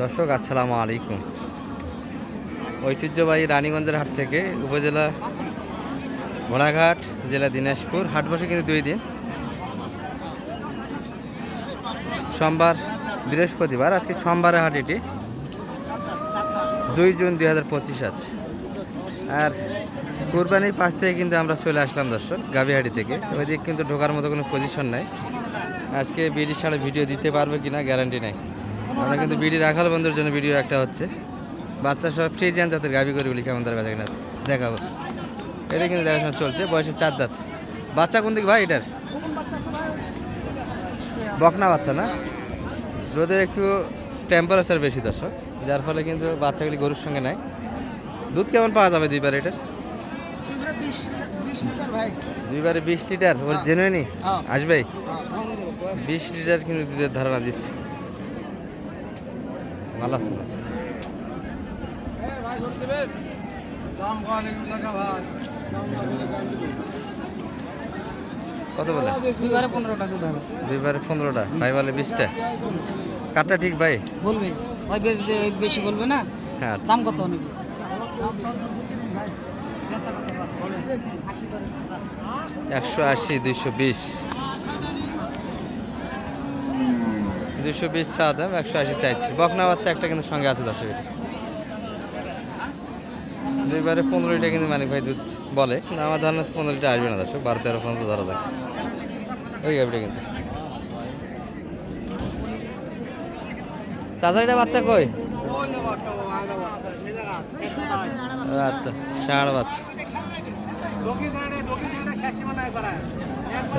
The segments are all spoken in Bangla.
দর্শক, আসসালামু আলাইকুম। ঐতিহ্যবাহী রানীগঞ্জের হাট থেকে উপজেলা ঘোড়াঘাট, জেলা দিনাজপুর, হাট বসে কিন্তু দুই দিন। সোমবার, বৃহস্পতিবার, আজকে সোমবারের হাট এটি। দুই জুন দুই হাজার পঁচিশ আছে আর কুরবানির পাশ থেকে কিন্তু আমরা চলে আসলাম দর্শক, গাবিহাটি থেকে। ওইদিকে কিন্তু ঢোকার মতো কোনো পজিশন নাই। আজকে বিডি ছাড়া ভিডিও দিতে পারবে কিনা গ্যারান্টি নাই। আমরা কিন্তু বিডি রাখাল বন্ধুর জন্য ভিডিও একটা হচ্ছে। বাচ্চা সব ফ্রিজিয়ান জাতের গাবি করে বলি কেমন তার বেচা কিনা দেখাবো। এটা কিন্তু দেখাশোনা চলছে বয়সে চার দাঁত। বাচ্চা কোন দিক ভাই এটার? বকনা বাচ্চা না? রোদের একটু টেম্পারেচার বেশি দর্শক, যার ফলে কিন্তু বাচ্চাগুলি গরুর সঙ্গে নাই। দুধ কেমন পাওয়া যাবে দুইবার এটার? দুইবারে বিশ লিটার ওর জেনুইনি হ্যাঁ। আসবে? বিশ লিটার কিন্তু দুধের ধারণা দিচ্ছে। ভালো আছে? কত বলে? দুইবারে পনেরোটা দুধ হবে। দুইবারে পনেরোটা ভাই বলে বিশটা। কাঠটা ঠিক ভাই? বলবে। ওই বেশ বলবে না? হ্যাঁ। দাম কত নেবে একশো আশি, দুইশো বিশ। দুইশো বিশ চা দাম, একশো আশি চাইছি। বকনা বাচ্চা একটা কিন্তু সঙ্গে আছে দশ লিটার দুইবারে পনেরো লিটার কিন্তু মানিক ভাই দুধ বলে। কিন্তু আমার ধারণা পনেরো লিটার আসবে না দর্শক বারো তেরো পর্যন্ত ধরা যাক। ওই গাবিটা কিন্তু। চাচারিটা বাচ্চা কই? আচ্ছা ষাঁড় বাচ্চা।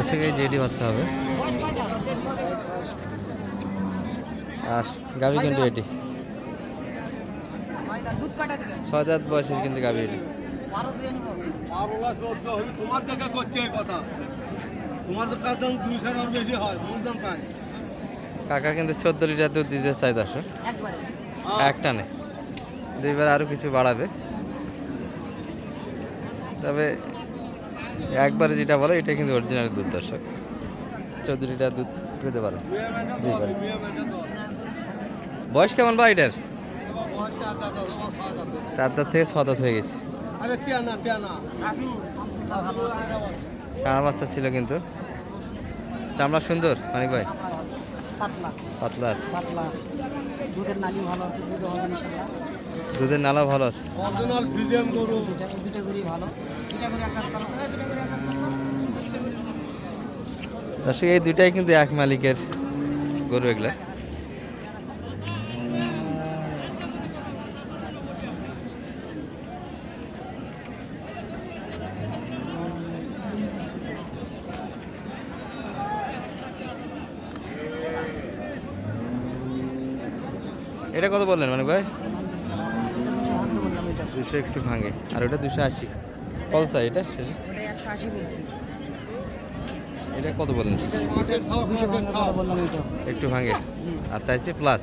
আছে যেটি বাচ্চা হবে। আর গাবি কিন্তু এটি। দুধ কাটা দিবে। ছয় দাঁত বয়সের কিন্তু গাবি এটি। তোমার দেখা করছে কথা। তোমাদের কাছে দাম দুইশো বেশি হয় তোমার দাম কাকা কিন্তু চোদ্দ লিটার দুধ দিতে চাই দর্শক একবারে একটা নেই। দুইবার আরও কিছু বাড়াবে। তবে একবারে যেটা বলে এটা কিন্তু অরিজিনাল দুধ দর্শক। চোদ্দ লিটার দুধ পেতে পারো বয়স কেমন বা এটার? এবার বয়স চার দাদা তোমার ছয় দাদা চার দাঁত থেকে ছ দাঁত হয়ে গেছে। কানা বাচ্চা ছিল কিন্তু। চামড়া সুন্দর মানিক ভাই? পাতলা। পাতলা আছে। দুধের নালি ভালো আছে দুধ হবে দুধের নালা ভালো আছে। অরিজিনাল ফ্রিজিয়াম গরু। দুটা এই দুটা ভালো। দুটা করে এক করো এই দুটা করে এক করো এই দুটা করে। দর্শক এই দুইটাই কিন্তু এক মালিকের গরু এগুলা। এটা কত বললেন মানে ভাই? দুশো একটু ভাঙে। আর ওটা দুশো আশি। চাই এটা শেষে? এটা কত বললেন? একটু ভাঙে। আর চাইছে প্লাস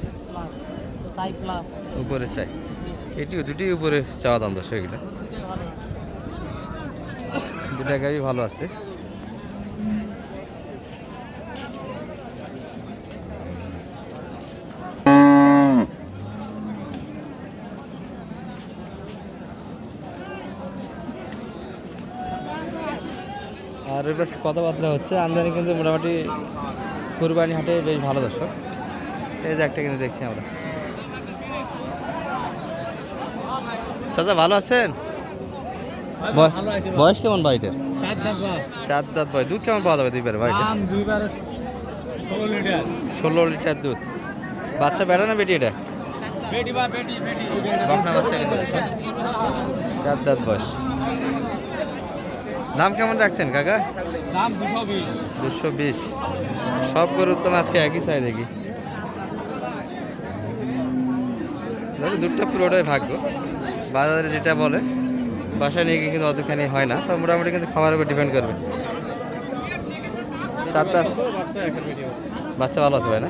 উপরে চাই। এটিও দুটি উপরে চাওয়া দাম দশ এগুলো। দুটা গাড়ি ভালো আছে। আর এবার কথাবার্তা হচ্ছে। আমদানি কিন্তু মোটামুটি কুরবানি হাটে বেশ ভালো দর্শক। এই যে একটা কিন্তু দেখছি আমরা। চাচা ভালো আছেন? বয়- বয়স কেমন বাড়িটার চার দাঁত বয় দুধ কেমন পাওয়া যাবে দুইবার বাড়িতে? দুইবার ষোলো লিটার। দুধ। বাচ্চা বেড়া না বেটি এটা? বাচ্চা চার দাঁত বয়স। দাম কেমন রাখছেন কাকা? দাম দুশো বিশ। দুশো বিশ। সব গরুর তো আজকে একই চাই দেখি ধরো দুধটা পুরোটাই ভাগ্য। বাজারে যেটা বলে বাসায় নিয়ে গিয়ে কিন্তু অতখানি হয় না তো মোটামুটি কিন্তু খাবারের উপর ডিপেন্ড করবে। চারটা বাচ্চা বাচ্চা ভালো আছে ভাই না?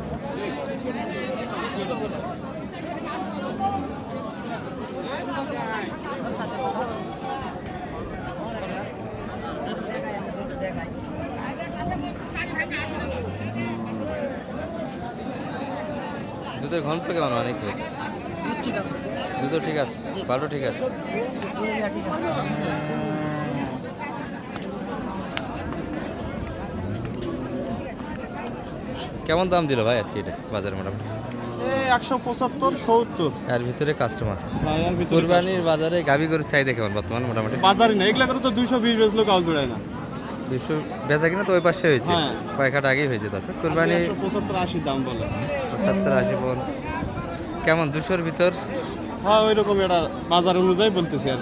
দুধের ঘনত্ব কেমন অনেক ঠিক আছে। দুধও ঠিক আছে ভালো ঠিক আছে ঠিক আছে কেমন দাম দিল ভাই আজকে এটা বাজারে মোটামুটি? একশো পঁচাত্তর সত্তর। এর ভিতরে কাস্টমার কুরবানির বাজারে গাবি গরুর চাহিদা কেমন বর্তমান মোটামুটি? বাজারে না এগুলা করে তো দুইশো বিশ বেচলো কাউ জোড়ায় না। দুশো বেচা কিনা তো ওই পাশে হয়েছে। হ্যাঁ। কয়েকটা আগেই হয়েছে দর্শক। কুরবানি পঁচাত্তর আশি দাম বলে। পঁচাত্তর আশি পর্যন্ত। কেমন দুশোর ভিতর? হ্যাঁ ওই রকম এটা বাজার অনুযায়ী বলতেছি আর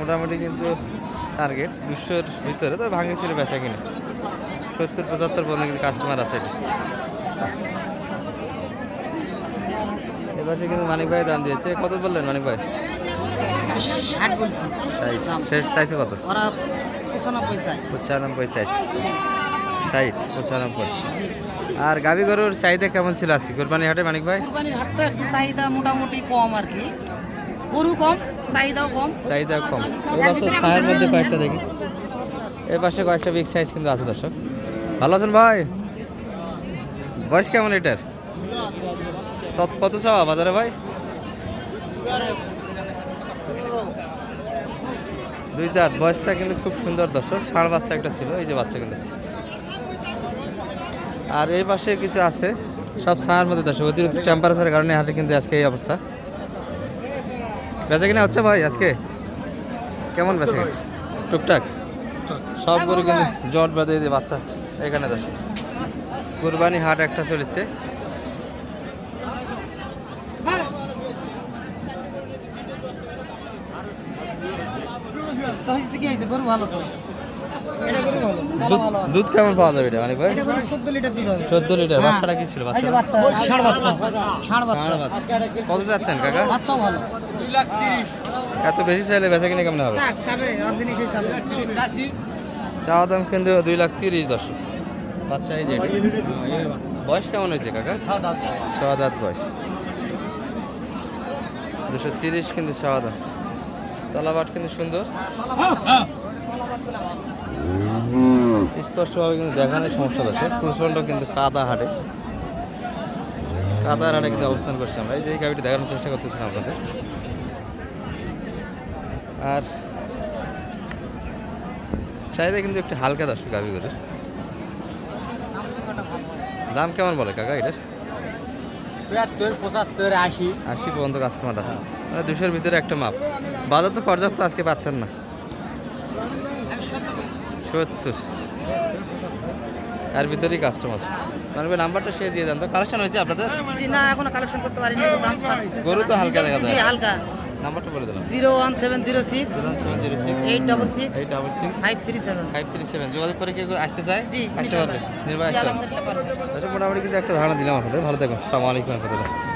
মোটামুটি কিন্তু টার্গেট দুশোর ভিতরে তো ভাঙেছিল বেচা কিনা। সত্তর পঁচাত্তর পর্যন্ত কিন্তু কাস্টমার আছে। এবারে কিন্তু মানিক ভাই দাম দিয়েছে। কত বললেন মানিক ভাই? ষাট বলছি। ষাট। চাইছে কত? ওরা পঁচানব্বই চাই পঁচানব্বই চাইছে ষাট পঁচানব্বই। আর গাবি গরুর চাহিদা কেমন ছিল আজকে? কোরবানি হাটে মানিক ভাই? কুরবানির একটু চাহিদা মোটামুটি কম আর কি। গরু কম চাহিদাও কম। চাহিদা কম। ছায়ের মধ্যে কয়েকটা দেখি। এর পাশে কয়েকটা বিগ সাইজ কিন্তু আছে দর্শক। ভালো আছেন ভাই? বয়স কেমন এটার? কত- চাওয়া বাজারে ভাই? দুই দাঁত। বয়সটা কিন্তু খুব সুন্দর দর্শক। ষাঁড় বাচ্চা একটা ছিল এই যে বাচ্চা কিন্তু। আর এই পাশে কিছু আছে। সব ছায়ার মধ্যে দর্শক অতিরিক্ত টেম্পারেচারের কারণে হাটে কিন্তু আজকে এই অবস্থা। বেচা কিনা হচ্ছে ভাই আজকে? কেমন বেচা কিনা? টুকটাক? সব গরু কিন্তু জট বাঁধে দিয়ে বাচ্চা। এখানে দর্শক কুরবানি হাট একটা চলেছে। তো হয়েছে কি হয়েছে? গরু ভালো তো? এটা গরু ভালো। ভালো দুধ কেমন পাওয়া যাবে এটা অনেক ভাই? চোদ্দ লিটার দুধ হবে। চোদ্দ লিটার হ্যাঁ। বাচ্চাটা কি ছিল? বাচ্চা। বাচ্চা। ষাঁড় বাচ্চা। ষাঁড় বাচ্চা। কত যাচ্ছেন কাকা? বাচ্চাও ভালো। দুই লাখ তিরিশ। এত বেশি চাইলে বেচা কিনা কেমন হবে? চাওয়া দাম কিন্তু দুই লাখ তিরিশ দর্শক। বাচ্চা এই যেটি বয়স কেমন হয়েছে কাকা? ছয় দাঁত বয়স। দুশো তিরিশ কিন্তু ছয় দাম। কিন্তু সুন্দর। স্পষ্টভাবে কিন্তু দেখানোর সমস্যা আছে। প্রচণ্ড কিন্তু কাদা হাটে। কাদার হাটে কিন্তু অবস্থান করছি আমরা। এই যে গাড়িটি দেখানোর চেষ্টা করতেছিলাম আপনাদের। আর চাহিদা কিন্তু একটু হালকা দর্শক গাবি করে দাম কেমন বলে কাকা এটার? পঁচাত্তর আশি। আশি পর্যন্ত কাস্টমার আছে। মানে দুশোর ভিতরে একটা মাপ। বাজার তো পর্যাপ্ত আজকে পাচ্ছেন না। সত্তর। এর ভিতরেই কাস্টমার মানে নাম্বারটা সে দিয়ে দেন। তো কালেকশন হয়েছে আপনাদের? জি না এখনও কালেকশন করতে পারিনি। গরু তো হালকা দেখা যায়। হালকা। নাম্বারটা বলে দিলাম। Zero one seven zero six seven zero six eight double six eight double six five three seven five three seven যোগাযোগ করে কেউ আসতে চায় জি আসতে পারবে। নির্বাচন মোটামুটি কিন্তু একটা ধারণা দিলাম আপনাদের। ভালো থাকুন সালামালাইকুম রহমতুল্লাহ।